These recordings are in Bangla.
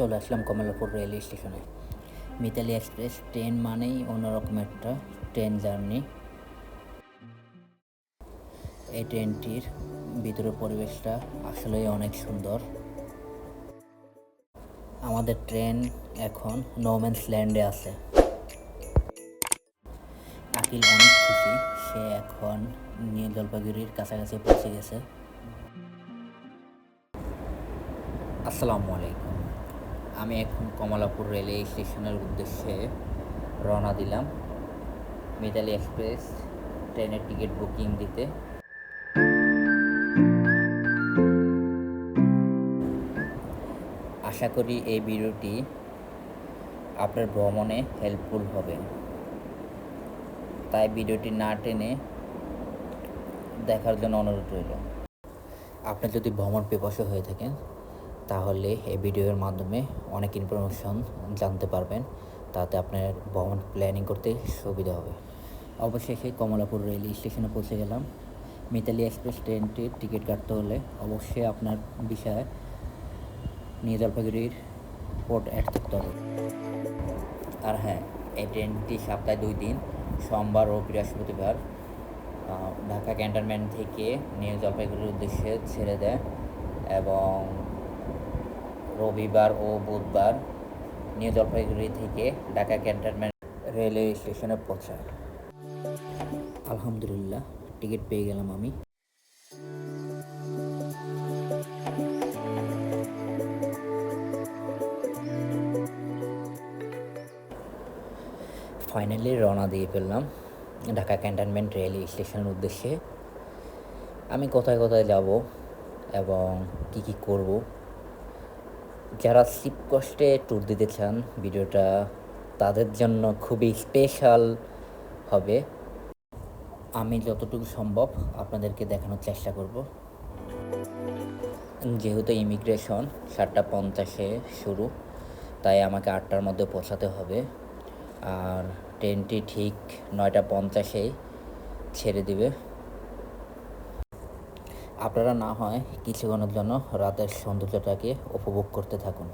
চলে আসলাম কমলাপুর রেল স্টেশনে। মিতালি এক্সপ্রেস, ট্রেন মানেই অন্যরকম একটা ট্রেন জার্নি। এই ট্রেনটির ভিতরের পরিবেশটা আসলেই অনেক সুন্দর। আমাদের ট্রেন এখন নোম্যান্স ল্যান্ডে আছে। আকিল অনেক খুশি, সে এখন নিউ জলপাইগুড়ির কাছাকাছি পৌঁছে গেছে। আসসালামু আলাইকুম। আমি এখন কমলাপুর রেলওয়ে স্টেশনের উদ্দেশ্যে রওনা দিলাম। মিতালি এক্সপ্রেস ট্রেনের টিকিট বুকিং দিতে। আশা করি এই ভিডিওটি আপনার ভ্রমণে হেল্পফুল হবে। তাই ভিডিওটি না টেনে দেখার জন্য অনুরোধ রইল। আপনি যদি ভ্রমণ পিপাসু হয়ে থাকেন তাহলে এই ভিডিওর মাধ্যমে অনেক ইনফরমেশন জানতে পারবেন। তাতে আপনার ভ্রমণ প্ল্যানিং করতে সুবিধা হবে। অবশেষে কমলাপুর রেল স্টেশনে পৌঁছে গেলাম। মিতালি এক্সপ্রেস ট্রেনটির টিকিট কাটতে হলে অবশ্যই আপনার বিষয়ে নিউ জলপাইগুড়ির পোর্ট অ্যাড থাকতে হবে। আর হ্যাঁ এই ট্রেনটি সপ্তাহে দুই দিন, সোমবার ও বৃহস্পতিবার ঢাকা ক্যান্টনমেন্ট থেকে নিউ জলপাইগুড়ির উদ্দেশ্যে ছেড়ে দেয় এবং রবিবার ও বুধবার নিউ জলপাইগুড়ি থেকে ঢাকা ক্যান্টনমেন্ট রেলওয়ে স্টেশনে পৌঁছায়। আলহামদুলিল্লাহ, টিকিট পেয়ে গেলাম আমি। ফাইনালি রওনা দিয়ে ফেললাম ঢাকা ক্যান্টনমেন্ট রেল স্টেশনের উদ্দেশ্যে। আমি কোথায় কোথায় যাব এবং কি কি করব যারা শিপ কষ্টে ট্যুর দিতে চান, ভিডিওটা তাদের জন্য খুবই স্পেশাল হবে। আমি যতটুকু সম্ভব আপনাদেরকে দেখানোর চেষ্টা করব। যেহেতু ইমিগ্রেশন সাতটা পঞ্চাশে শুরু, তাই আমাকে আটটার মধ্যে পৌঁছাতে হবে। আর ট্রেনটি ঠিক নয়টা পঞ্চাশেই ছেড়ে দিবে। আপনারা না হয় কিছুক্ষণের জন্য রাতের সৌন্দর্যটাকে উপভোগ করতে থাকুন।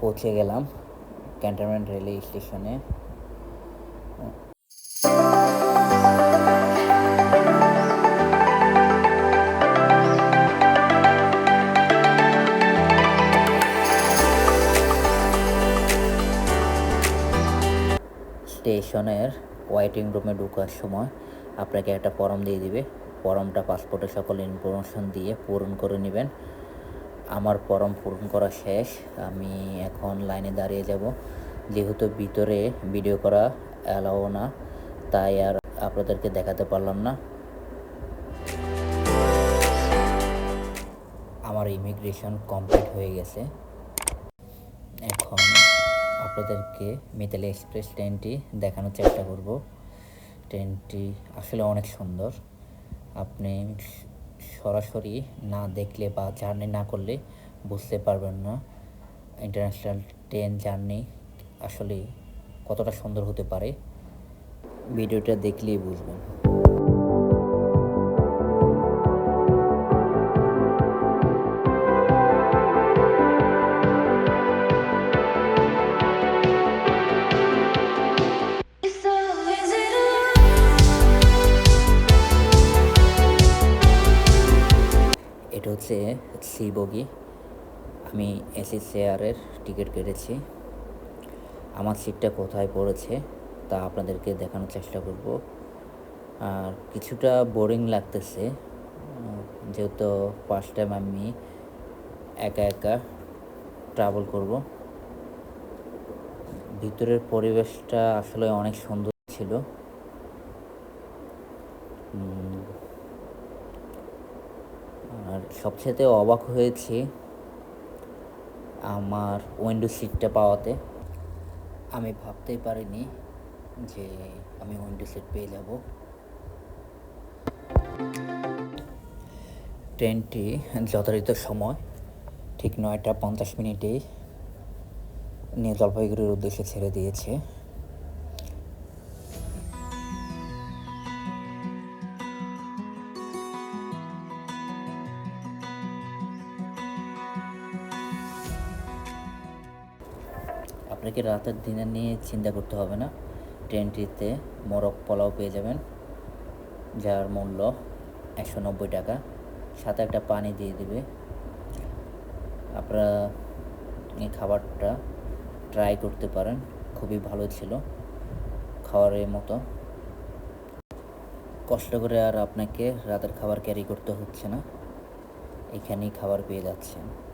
পৌঁছে গেলাম ক্যান্টনমেন্ট রেলওয়ে স্টেশনে। স্টেশনের ওয়েটিং রুমে ঢোকার সময় আপনাকে একটা ফর্ম দিয়ে দিবে। ফর্মটা পাসপোর্টে সকল ইনফরমেশন দিয়ে পূরণ করে নেবেন। আমার ফর্ম পূরণ করা শেষ। আমি এখন লাইনে দাঁড়িয়ে যাব। যেহেতু ভিতরে ভিডিও করা অ্যালাও না, তাই আর আপনাদেরকে দেখাতে পারলাম না। আমার ইমিগ্রেশন কমপ্লিট হয়ে গেছে। এখন আপনাদেরকে মিতালি এক্সপ্রেস ট্রেনটি দেখানোর চেষ্টা করব। ট্রেনটি আসলে অনেক সুন্দর। আপনি সরাসরি না দেখলে বা জার্নি না করলে বুঝতে পারবেন না ইন্টারন্যাশনাল ট্রেন জার্নি আসলে কতটা সুন্দর হতে পারে। ভিডিওটা দেখলেই বুঝবেন। হচ্ছে সি বগি। আমি এসি চেয়ারের টিকিট কেটেছি। আমার সিটটা কোথায় পড়েছে তা আপনাদেরকে দেখানোর চেষ্টা করব। আর কিছুটা বোরিং লাগতেছে। যেহেতু ফার্স্ট টাইম আমি একা একা ট্রাভেল করব। ভিতরের পরিবেশটা আসলে অনেক সুন্দর ছিল। সবচেয়ে অবাক হয়েছি আমার উইন্ডো সিটটা পাওয়াতে। আমি ভাবতেই পারিনি যে আমি উইন্ডো সিট পেয়ে যাব। ট্রেনটি যথাযথ সময়, ঠিক নয়টা পঞ্চাশ মিনিটেই নিয়ে জলপাইগুড়ির উদ্দেশ্যে ছেড়ে দিয়েছে। আপনাকে রাতের দিনের নিয়ে চিন্তা করতে হবে না। ট্রেনটিতে মোরগ পোলাও পেয়ে যাবেন, যার মূল্য একশো নব্বই টাকা। সাথে একটা পানি দিয়ে দেবে। আপনারা এই খাবারটা ট্রাই করতে পারেন, খুবই ভালো ছিল খাওয়ারের মতো। কষ্ট করে আর আপনাকে রাতের খাবার ক্যারি করতে হচ্ছে না। এখানেই খাবার পেয়ে যাচ্ছেন।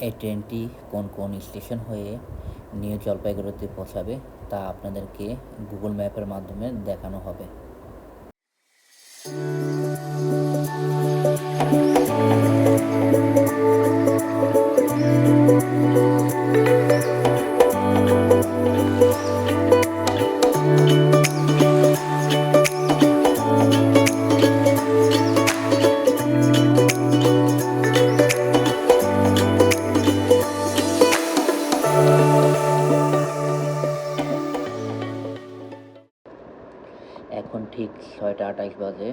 এই ট্রেনটি কোন কোন স্টেশন হয়ে নিউ জলপাইগুড়িতে পৌঁছাবে তা আপনাদেরকে গুগল ম্যাপের মাধ্যমে দেখানো হবে। এখন ঠিক ছয়টা আটাইশ বাজে।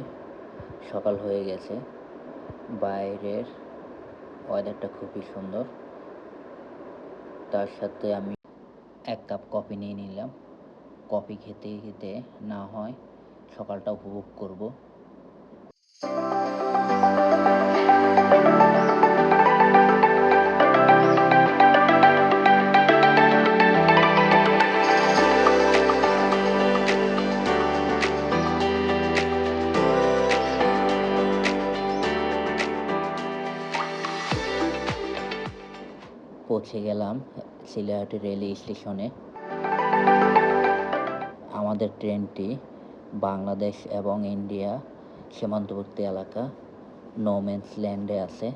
সকাল হয়ে গেছে। বাইরের ওয়েদারটা খুবই সুন্দর। তার সাথে আমি এক কাপ কফি নিয়ে নিলাম। কফি খেতে খেতে না হয় সকালটা উপভোগ করব। পৌঁছে গেলাম সিলেহাটি রেল স্টেশনে। আমাদের ট্রেনটি বাংলাদেশ এবং ইন্ডিয়া সীমান্তবর্তী এলাকা নোম্যান্স ল্যান্ডে আছে।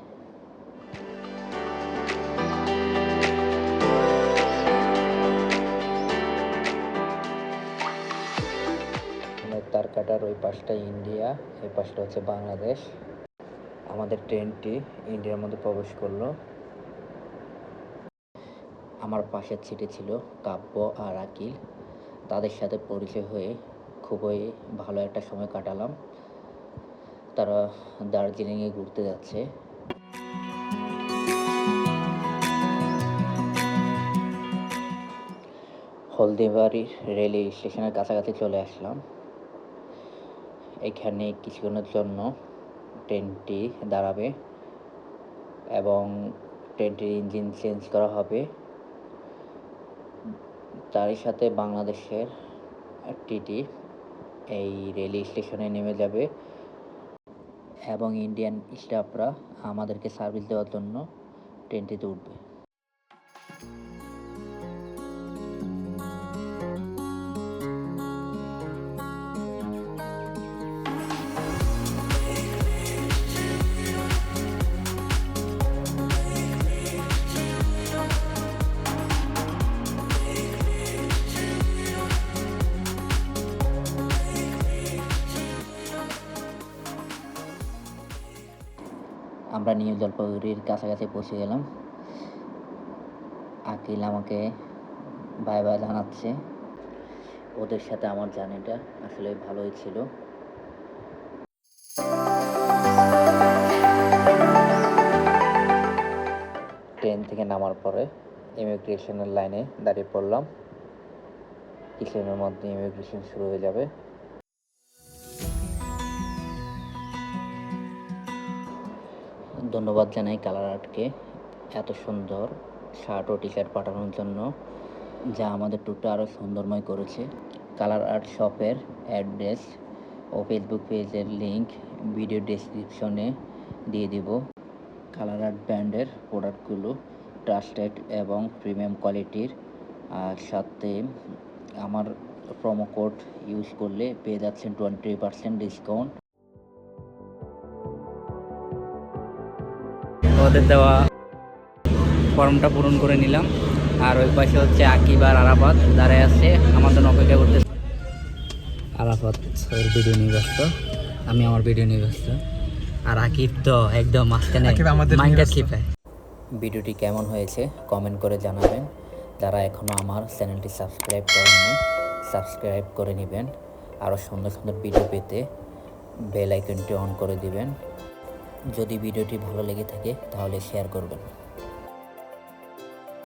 তারকাটার ওই পাশটা ইন্ডিয়া, এই পাশটা হচ্ছে বাংলাদেশ। আমাদের ট্রেনটি ইন্ডিয়ার মধ্যে প্রবেশ করল। আমার পাশের সিটে ছিল কাব্য আর আকিল। তাদের সাথে পরিচয় হয়ে খুবই ভালো একটা সময় কাটালাম। তারা দার্জিলিংয়ে ঘুরতে যাচ্ছে। হলদিবাড়ির রেলওয়ে স্টেশনের কাছাকাছি চলে আসলাম। এখানে কিছুক্ষণের জন্য ট্রেনটি দাঁড়াবে এবং ট্রেনটির ইঞ্জিন চেঞ্জ করা হবে। তারই সাথে বাংলাদেশের টিটি এই রেল স্টেশনে নেমে যাবে এবং ইন্ডিয়ান স্টাফরা আমাদেরকে সার্ভিস দেওয়ার জন্য ট্রেনটিতে উঠবে। আমরা নিউ জলপাইগুড়ির কাছাকাছি পৌঁছে গেলাম। আকিল আমাকে বাই বাই জানাচ্ছে। ওদের সাথে আমার জার্নিটা আসলে ভালোই ছিল। ট্রেন থেকে নামার পরে ইমিগ্রেশনের লাইনে দাঁড়িয়ে পড়লাম। কিছুদিনের মধ্যে ইমিগ্রেশন শুরু হয়ে যাবে। ধন্যবাদ জানাই কালার আর্টকে এত সুন্দর শার্ট ও টি শার্ট পাঠানোর জন্য, যা আমাদের ট্যুরটা আরও সুন্দরময় করেছে। কালার আর্ট শপের অ্যাড্রেস ও ফেসবুক পেজের লিঙ্ক ভিডিও ডেসক্রিপশনে দিয়ে দিব। কালার আর্ট ব্র্যান্ডের প্রোডাক্টগুলো ট্রাস্টেড এবং প্রিমিয়াম কোয়ালিটির আর সাথে আমার প্রোমো কোড ইউজ করলে পেয়ে যাচ্ছেন টোয়েন্টি পার্সেন্ট ডিসকাউন্ট ওদের দেওয়া ফর্মটা পূরণ করে নিলাম। আর ওই পাশে হচ্ছে আকিব আর আরাফাত দাঁড়ায় আছে। আমার জন্য অপেক্ষা করতে আরাফাত ওর ভিডিও নিয়ে ব্যস্ত। আমি আমার ভিডিও নিয়ে ব্যস্ত। আর আকিব তো একদম মাঝখানে আমাদের মাইন্ডটা। খিপায় ভিডিওটি কেমন হয়েছে কমেন্ট করে জানাবেন। যারা এখনও আমার চ্যানেলটি সাবস্ক্রাইব করেননি সাবস্ক্রাইব করে নেবেন। আরও সুন্দর সুন্দর ভিডিও পেতে বেল আইকনটি অন করে দিবেন। যদি ভিডিওটি ভালো লেগে থাকে তাহলে শেয়ার করবেন।